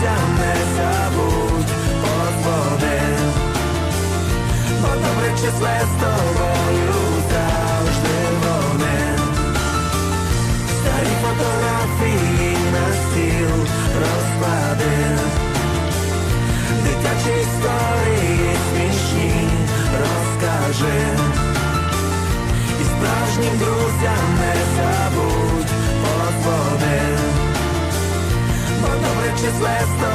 Справжнім не забудь подводи. Бо добре числе з тобою подводи. Бо